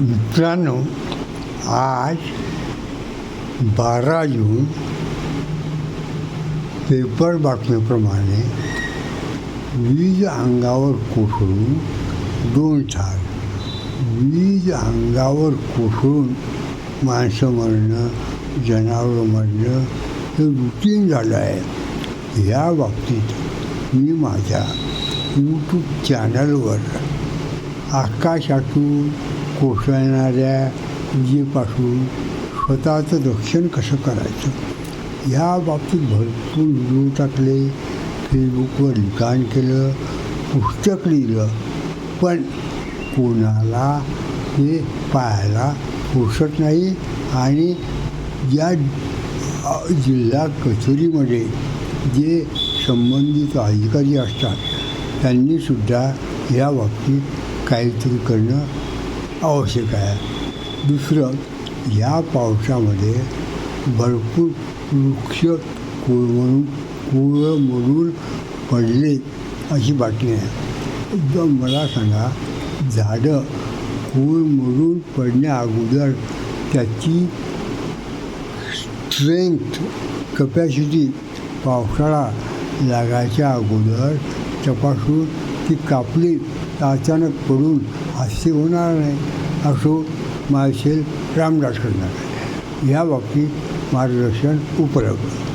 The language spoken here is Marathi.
मित्रांनो आज बारा जून पेपर बातमीप्रमाणे वीज अंगावर कोसळून दोन ठार वीज अंगावर कोसळून माणसं मरणं जनावरं मरणं हे रुटीन झालं आहे. या बाबतीत मी माझ्या यूट्यूब चॅनलवर आकाशातून कोसळणाऱ्या विजेपासून स्वतःचं रक्षण कसं करायचं? ह्या बाबतीत भरपूर व्हिडिओ टाकले फेसबुकवर लिखाण केलं पुस्तक लिहिलं पण कोणाला ते पाहायला पोसत नाही आणि या जिल्हा कचेरीमध्ये जे संबंधित अधिकारी असतात त्यांनीसुद्धा या बाबतीत काहीतरी करणं आवश्यक आहे. दुसरं या पावसामध्ये भरपूर वृक्ष कोळमळून कोळमळून पडले अशी बातमी आहे. एकदम मला सांगा झाडं कोळमळून पडण्या अगोदर त्याची स्ट्रेंथ कपॅसिटी पावसाळा लागायच्या अगोदर तपासून ती कापली तर अचानक पडून हास्य होणार नाही असो माझे रामदास करणार. या बाबतीत मार्गदर्शन उपलब्ध.